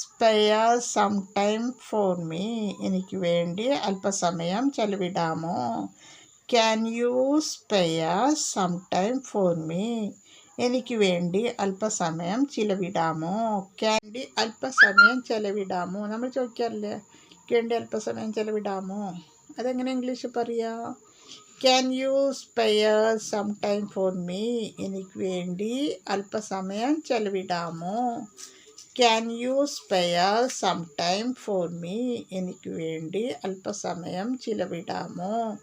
spare some time for me എനിക്ക് വേണ്ടി അല്പസമയം ചെലവിടാമോ? Can you spare some time for me എനിക്ക് വേണ്ടി അല്പസമയം ചിലവിടാമോ? ക്യാൻ വേണ്ടി അല്പസമയം ചെലവിടാമോ? നമ്മൾ ചോദിക്കാറില്ലേ? വേണ്ടി അല്പസമയം ചെലവിടാമോ? അതെങ്ങനെ ഇംഗ്ലീഷ് പറയാ? Can you spare some time for me എനിക്ക് വേണ്ടി അല്പസമയം ചെലവിടാമോ? Can you spare some time for me എനിക്ക് വേണ്ടി അല്പസമയം ചിലവിടാമോ?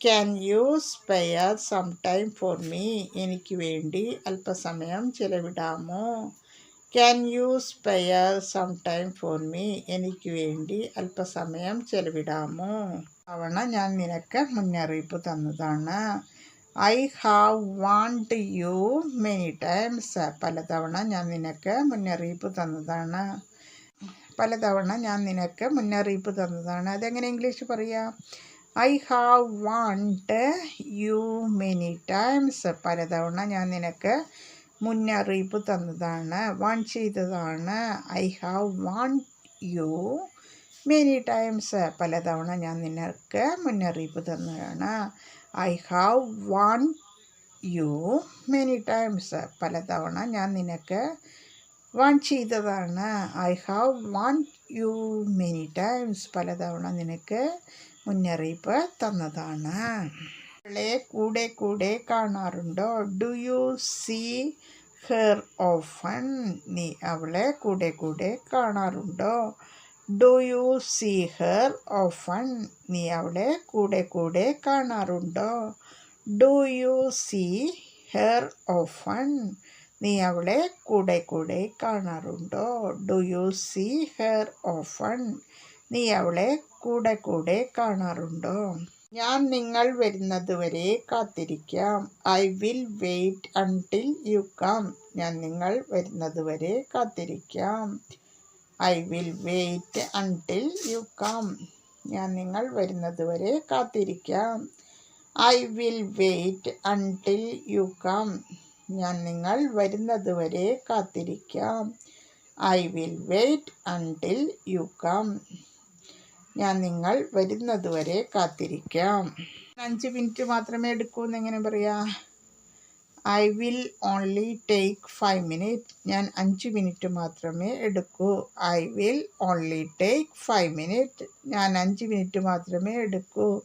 Can you spare some time for me എനിക്ക് വേണ്ടി അല്പസമയം ചിലവിടാമോ? Can you spare some time for me എനിക്ക് വേണ്ടി അല്പസമയം ചെലവിടാമോ? തവണ ഞാൻ നിനക്ക് മുന്നറിയിപ്പ് തന്നതാണ്. I have warned you many times പലതവണ ഞാൻ നിനക്ക് മുന്നറിയിപ്പ് തന്നതാണ്. പലതവണ ഞാൻ നിനക്ക് മുന്നറിയിപ്പ് തന്നതാണ്. അതെങ്ങനെ ഇംഗ്ലീഷ് പറയാം? I have warned you many times പലതവണ ഞാൻ നിനക്ക് മുന്നറിയിപ്പ് തന്നതാണ്. വാൺ ചെയ്തതാണ്. I have warned you many times പലതവണ ഞാൻ നിനക്ക് മുന്നറിയിപ്പ് തന്നതാണ്. I have warn you many times പലതവണ ഞാൻ നിനക്ക് വാൺ ചെയ്തതാണ്. I have warn you many times പലതവണ നിനക്ക് മുന്നറിയിപ്പ് തന്നതാണ്. അവളെ കൂടെ കൂടെ കാണാറുണ്ടോ? Do you see her often നീ അവളെ കൂടെ കൂടെ കാണാറുണ്ടോ? Do you see her often നീ അവളെ കൂടെ കൂടെ കാണാറുണ്ടോ? Do you see her often നീ അവളെ കൂടെ കൂടെ കാണാറുണ്ടോ? Do you see her often നീ അവളെ കൂടെ കൂടെ കാണാറുണ്ടോ? ഞാൻ നിങ്ങൾ വരുന്നത് വരെ കാത്തിരിക്കാം. I will wait until you come ഞാൻ നിങ്ങൾ വരുന്നത് വരെ കാത്തിരിക്കാം. I will wait until you come ഞാൻ നിങ്ങൾ വരുന്നത് വരെ കാത്തിരിക്കാം. I will wait until you come ഞാൻ നിങ്ങൾ വരുന്നത് വരെ കാത്തിരിക്കാം. I will wait until you come ഞാൻ നിങ്ങൾ വരുന്നത് വരെ കാത്തിരിക്കാം. അഞ്ച് മിനിറ്റ് മാത്രമേ എടുക്കൂ എന്നെങ്ങനെ പറയാം? I will only take five minute. ഞാൻ അഞ്ച് മിനിറ്റ് മാത്രമേ എടുക്കൂ. I will only take five minute. ഞാൻ അഞ്ച് മിനിറ്റ് മാത്രമേ എടുക്കൂ.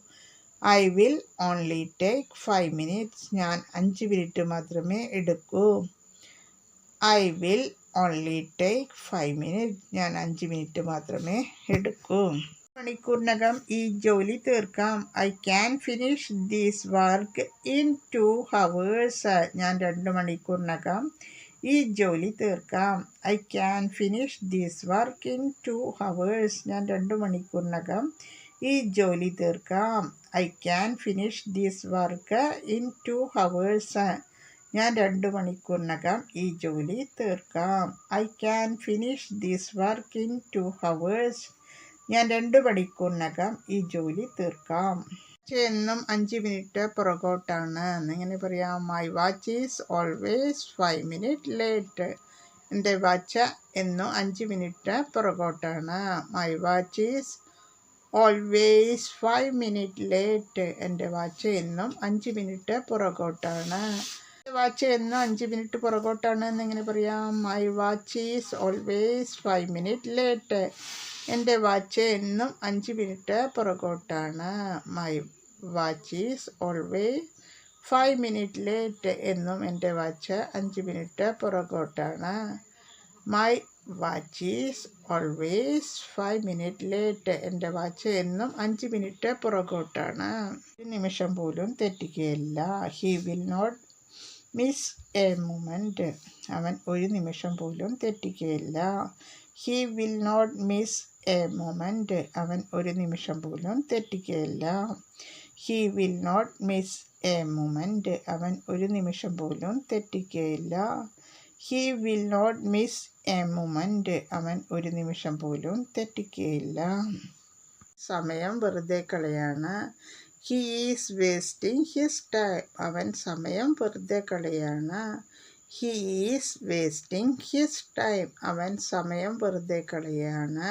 I will only take five minutes. ഞാൻ അഞ്ച് മിനിറ്റ് മാത്രമേ എടുക്കൂ. I will only take five minute. ഞാൻ അഞ്ച് മിനിറ്റ് മാത്രമേ എടുക്കൂ. മണിക്കൂറിനകം ഈ ജോലി തീർക്കാം. I can finish these work in two hours ഞാൻ രണ്ട് മണിക്കൂറിനകം ഈ ജോലി തീർക്കാം. I can finish these work in two hours ഞാൻ രണ്ട് മണിക്കൂറിനകം ഈ ജോലി തീർക്കാം. I can finish these work in two hours ഞാൻ രണ്ട് മണിക്കൂറിനകം ഈ ജോലി തീർക്കാം. I can finish these work in two hours ഞാൻ രണ്ട് മണിക്കൂറിനകം ഈ ജോലി തീർക്കാം. എന്നും അഞ്ച് മിനിറ്റ് പുറകോട്ടാണ്. എന്നിങ്ങനെ പറയാം? My watch is always five minute late എന്റെ വാച്ച് എന്നും അഞ്ച് minute പുറകോട്ടാണ്. My watch is always five minute late എന്റെ വാച്ച് എന്നും അഞ്ച് മിനിറ്റ് പുറകോട്ടാണ്. എന്റെ വാച്ച് എന്നും അഞ്ച് മിനിറ്റ് പുറകോട്ടാണ്. എന്നിങ്ങനെ പറയാം? My watch is always five minute late എന്റെ വാച്ച് എന്നും അഞ്ച് minute പുറകോട്ടാണ്. My watch is always five minute late എന്നും എന്റെ വാച്ച് അഞ്ച് minute പുറകോട്ടാണ്. My watch is always five minute late എന്റെ വാച്ച് എന്നും അഞ്ച് മിനിറ്റ് പുറകോട്ടാണ്. ഒരു നിമിഷം പോലും തെറ്റിക്കുകയില്ല. He will not miss a moment അവൻ ഒരു നിമിഷം പോലും തെറ്റിക്കുകയില്ല. He will not miss a moment അവൻ ഒരു നിമിഷം പോലും തെറ്റിക്കുകയില്ല. He will not miss a moment അവൻ ഒരു നിമിഷം പോലും തെറ്റിക്കുകയില്ല. He will not miss a moment അവൻ ഒരു നിമിഷം പോലും തെറ്റിക്കുകയില്ല. സമയം വെറുതെ കളയാണ്. He is wasting his time അവൻ സമയം വെറുതെ കളയാണ്. He is wasting his time അവൻ സമയം വെറുതെ കളയാണ്.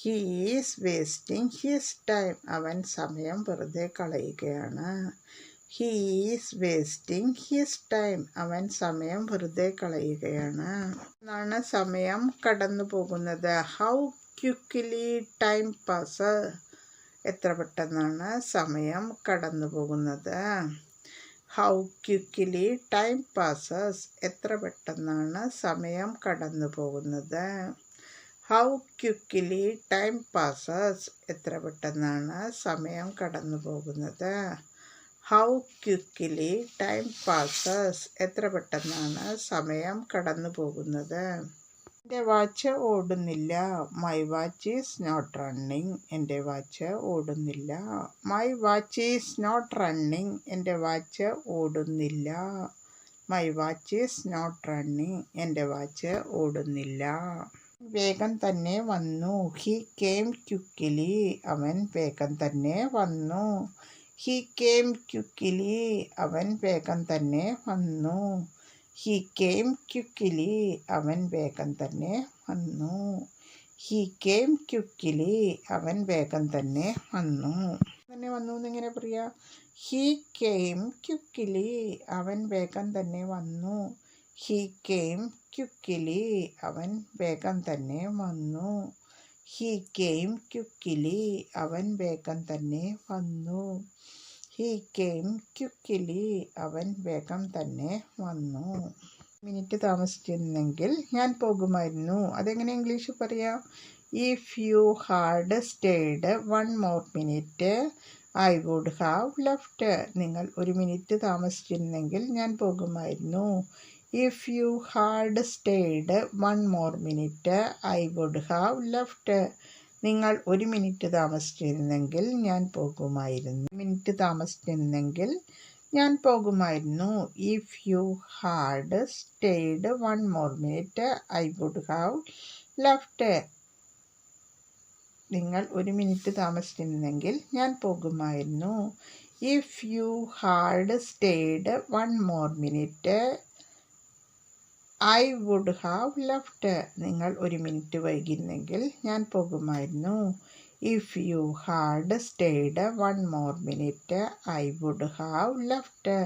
He is wasting his time അവൻ സമയം വെറുതെ കളയുകയാണ്. He is wasting his time അവൻ സമയം വെറുതെ കളയുകയാണ്. എന്നാണ് സമയം കടന്നു പോകുന്നത്. ഹൗ ക്യുക്കിലി ടൈം പാസ് എത്ര പെട്ടെന്നാണ് സമയം കടന്നു പോകുന്നത്? How quickly time passes. എത്ര പെട്ടെന്നാണ് സമയം കടന്നു പോകുന്നത് ഹൗ ക്യുക്കിലി ടൈം പാസസ്. എത്ര പെട്ടെന്നാണ് സമയം കടന്നു പോകുന്നത് ഹൗ ക്യുക്കിലി ടൈം പാസസ്. എത്ര പെട്ടെന്നാണ് സമയം കടന്നു പോകുന്നത് എന്റെ watch ഓടുന്നില്ല. My watch is not running എന്റെ watch ഓടുന്നില്ല. My watch is not running എന്റെ watch ഓടുന്നില്ല. My watch is not running എന്റെ വാച്ച് ഓടുന്നില്ല. വേഗം തന്നെ വന്നു. ഹി കെയിം ക്യുക്കിലി അവൻ വേഗം തന്നെ വന്നു. ഹി കെയിം ക്യുക്കിലി അവൻ വേഗം തന്നെ വന്നു. ഹി കെയിം ക്യുക്കിലി അവൻ വേഗം തന്നെ വന്നു. ഹി കെയിം ക്യുക്കിലി അവൻ വേഗം തന്നെ വന്നു. തന്നെ വന്നു എന്നിങ്ങനെ പറയാ ഹി കെയിം ക്യുക്കിലി അവൻ വേഗം തന്നെ വന്നു. ഹി കെയിം ക്യുക്കിലി അവൻ വേഗം തന്നെ വന്നു. ഹി കെയിം ക്യുക്കിലി അവൻ വേഗം തന്നെ വന്നു. ഹീ കെയിം ക്യുക്കിലി അവൻ വേഗം തന്നെ വന്നു. മിനിറ്റ് താമസിച്ചിരുന്നെങ്കിൽ ഞാൻ പോകുമായിരുന്നു. അതെങ്ങനെ ഇംഗ്ലീഷ് പറയാം? If you had stayed one more minute I would have left നിങ്ങൾ ഒരു മിനിറ്റ് താമസിച്ചിരുന്നെങ്കിൽ ഞാൻ പോകുമായിരുന്നു. If you had stayed one more minute I would have left നിങ്ങൾ ഒരു മിനിറ്റ് താമസിച്ചിരുന്നെങ്കിൽ ഞാൻ പോകുമായിരുന്നു. മിനിറ്റ് താമസിച്ചിരുന്നെങ്കിൽ ഞാൻ പോകുമായിരുന്നു. If you had stayed one more minute I would have left നിങ്ങൾ ഒരു മിനിറ്റ് താമസിച്ചിരുന്നെങ്കിൽ ഞാൻ പോകുമായിരുന്നു. If you had stayed one more minute I would have left നിങ്ങൾ ഒരു മിനിറ്റ് വൈകിരുന്നെങ്കിൽ ഞാൻ പോകുമായിരുന്നു. If you had stayed one more minute I would have left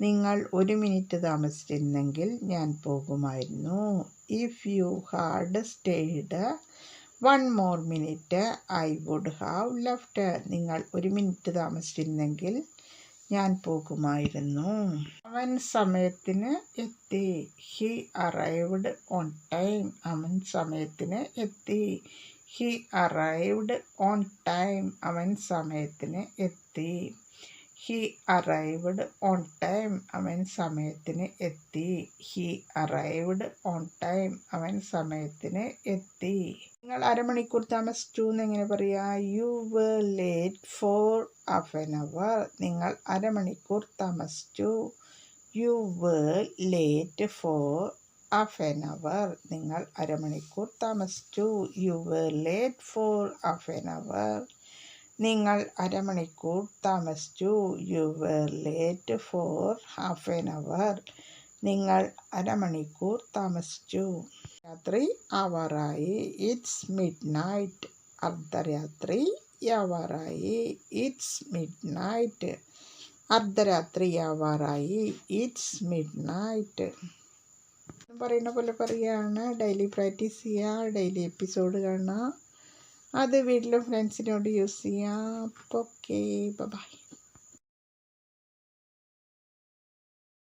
നിങ്ങൾ ഒരു മിനിറ്റ് താമസിച്ചിരുന്നെങ്കിൽ ഞാൻ പോകുമായിരുന്നു. If you had stayed one more minute I would have left നിങ്ങൾ ഒരു മിനിറ്റ് താമസിച്ചിരുന്നെങ്കിൽ ഞാൻ പോകുമായിരുന്നു. അവൻ സമയത്തിന് എത്തി. ഹി അറൈവ്ഡ് ഓൺ ടൈം അവൻ സമയത്തിന് എത്തി. ഹി അറൈവ്ഡ് ഓൺ ടൈം അവൻ സമയത്തിന് എത്തി. ഹി അറൈവ്ഡ് ഓൺ ടൈം അവൻ സമയത്തിന് എത്തി. ഹി അറൈവ്ഡ് ഓൺ ടൈം അവൻ സമയത്തിന് എത്തി. നിങ്ങൾ അരമണിക്കൂർ താമസിച്ചു എന്ന് എങ്ങനെ പറയാ? You were late for half an hour നിങ്ങൾ അരമണിക്കൂർ താമസിച്ചു. You were late for half an hour നിങ്ങൾ അരമണിക്കൂർ താമസിച്ചു. You were late for half an hour നിങ്ങൾ അരമണിക്കൂർ താമസിച്ചു. You were late for half an hour നിങ്ങൾ അരമണിക്കൂർ താമസിച്ചു. രാത്രി അവറായി ഇറ്റ്സ് മിഡ് നൈറ്റ് അർദ്ധരാത്രി ആവാറായി. ഇറ്റ്സ് മിഡ് നൈറ്റ് അർദ്ധരാത്രി ആവാറായി. ഇറ്റ്സ് മിഡ് നൈറ്റ് പറയുന്ന പോലെ പറയുകയാണ് ഡെയിലി പ്രാക്ടീസ് ചെയ്യുക ഡെയിലി എപ്പിസോഡ് കാണുക അത് വീട്ടിലും ഫ്രണ്ട്സിനോട് യൂസ് ചെയ്യാം. അപ്പോൾ ഓക്കെ ബൈ